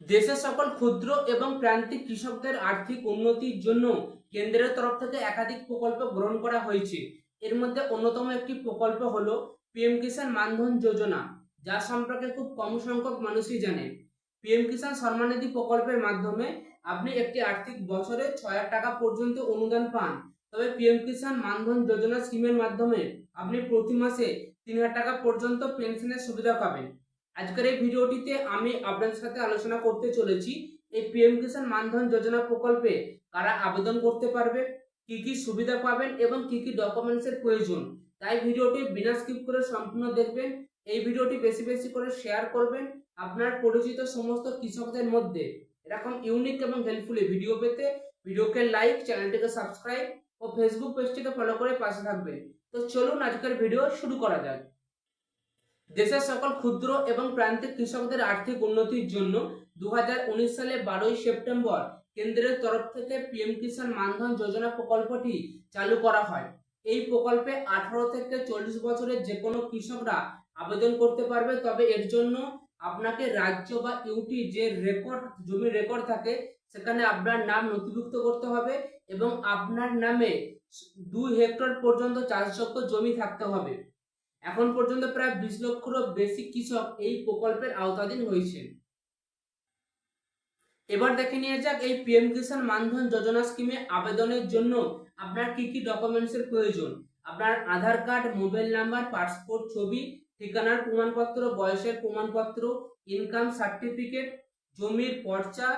দেশের সকল ক্ষুদ্র এবং প্রান্তিক কৃষকদের আর্থিক উন্নতির জন্য কেন্দ্রের তরফ থেকে একাধিক প্রকল্প গ্রহণ করা হয়েছে। এর মধ্যে অন্যতম একটি প্রকল্প হলো পিএম কিষাণ মানধন যোজনা, যা সম্পর্কে খুব কম সংখ্যক মানুষই জানে। পিএম কিষাণ সম্মানিধি প্রকল্পের মাধ্যমে আপনি একটি আর্থিক বছরে ছয় হাজার টাকা পর্যন্ত অনুদান পান। তবে পিএম কিষাণ মানধন যোজনা স্কিমের মাধ্যমে আপনি প্রতি মাসে তিন হাজার টাকা পর্যন্ত পেনশনের সুবিধা পাবেন। আজকের এই ভিডিওটিতে আমি আপনাদের সাথে আলোচনা করতে চলেছি এই পিএম কিষাণ মানধন যোজনা প্রকল্পে কারা আবেদন করতে পারবে, কি কি সুবিধা পাবেন এবং কি কি ডকুমেন্টসের প্রয়োজন। তাই ভিডিওটি বিনা স্কিপ করে সম্পূর্ণ দেখবেন, এই ভিডিওটি বেশি বেশি করে শেয়ার করবেন আপনার পরিচিত সমস্ত কৃষকদের মধ্যে। এরকম ইউনিক এবং হেল্পফুল ভিডিও পেতে ভিডিওকে লাইক চ্যানেলটিকে সাবস্ক্রাইব ও ফেসবুক পেজটিকে ফলো করে পাশে থাকবেন। তো চলুন আজকের ভিডিও শুরু করা যাক। দেশের সকল ক্ষুদ্র এবং প্রান্তিক কৃষকদের আর্থিক উন্নতির জন্য দু সালে বারোই সেপ্টেম্বর কেন্দ্রের তরফ থেকে পিএম কিষাণ মানধন যোজনা প্রকল্পটি চালু করা হয়। এই প্রকল্পে আঠারো থেকে চল্লিশ বছরের যে কোনো কৃষকরা আবেদন করতে পারবে, তবে এর জন্য আপনাকে রাজ্য বা ইউটি যে রেকর্ড, জমির রেকর্ড থাকে, সেখানে আপনার নাম নথিভুক্ত করতে হবে এবং আপনার নামে দুই হেক্টর পর্যন্ত চাষযোগ্য জমি থাকতে হবে। এখন পর্যন্ত প্রায় বিশ লক্ষেরও বেশি কৃষক এই প্রকল্পের আওতাধীন হয়েছে। এবার দেখে নিয়ে যাক এই পিএম কিষাণ মানধন যোজনা স্কিমে আবেদনের জন্য আপনার কি কি ডকুমেন্টসের প্রয়োজন? আপনার Aadhaar card, mobile number, passport ছবি, ঠিকানার প্রমাণপত্র, বয়সের প্রমাণপত্র ইনকাম সার্টিফিকেট জমির পর্চা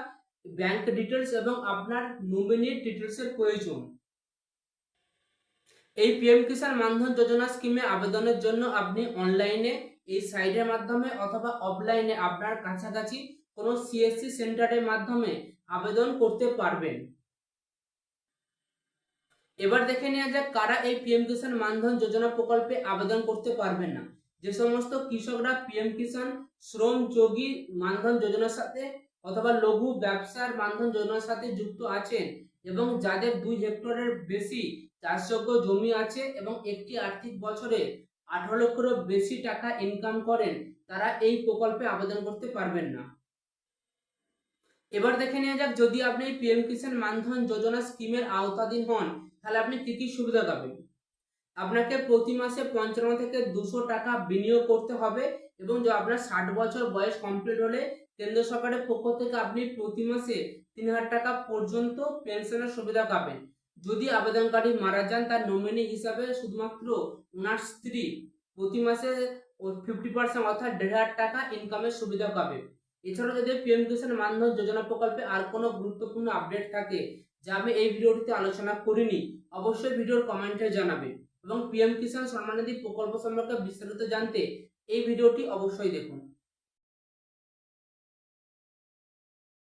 ব্যাংক ডিটেলস এবং আপনার নমিনির ডিটেলসের প্রয়োজন। এই পিএম কিষাণ মানধন যোজনা স্কিমে আবেদনের জন্য আপনি অনলাইনে, এই সাইটের মাধ্যমে অথবা অফলাইনে আপনার কাছাকাছি কোনো সিএসসি সেন্টারের মাধ্যমে আবেদন করতে পারবেন। এবার দেখে নেওয়া যাক কারা এই পিএম কিষাণ মানধন যোজনা প্রকল্পে আবেদন করতে পারবেন না। যে সমস্ত কৃষকরা পিএম কিষাণ শ্রম যোগী মানধন যোজনার সাথে অথবা লঘু ব্যবসার মানধন যোজনার সাথে যুক্ত আছেন এবং যাদের দুই হেক্টরের বেশি চাষযোগ্য জমি আছে এবং একটি আর্থিক বছরে আঠারো লক্ষেরও বেশি টাকা ইনকাম করেন, তারা এই প্রকল্পে আবেদন করতে পারবেন না। এবার দেখে নেওয়া যাক, যদি আপনি পিএম কিষাণ মানধন যোজনা স্কিমের আওতাধীন হন, তাহলে আপনি কি কি সুবিধা পাবেন? আপনাকে প্রতি মাসে পঞ্চান্ন থেকে দুশো টাকা বিনিয়োগ করতে হবে এবং আপনার ষাট বছর বয়স কমপ্লিট হলে কেন্দ্র সরকারের পক্ষ থেকে আপনি প্রতি মাসে তিন হাজার টাকা পর্যন্ত পেনশনের সুবিধা পাবেন। যদি আবেদনকারী মারা যান, তার নমিনি হিসাবে শুধুমাত্র ওনার স্ত্রী প্রতি মাসে ফিফটি পার্সেন্ট অর্থাৎ দেড় হাজার টাকা ইনকামের সুবিধা পাবে। এছাড়াও যদি পিএম কিষাণ মানধন যোজনা প্রকল্পে আর কোনো গুরুত্বপূর্ণ আপডেট থাকে, যা আমি এই ভিডিওটিতে আলোচনা করিনি, অবশ্যই ভিডিওর কমেন্টে জানাবে এবং পিএম কিষাণ সম্মানিধি প্রকল্প সম্পর্কে বিস্তারিত জানতে এই ভিডিওটি অবশ্যই দেখুন।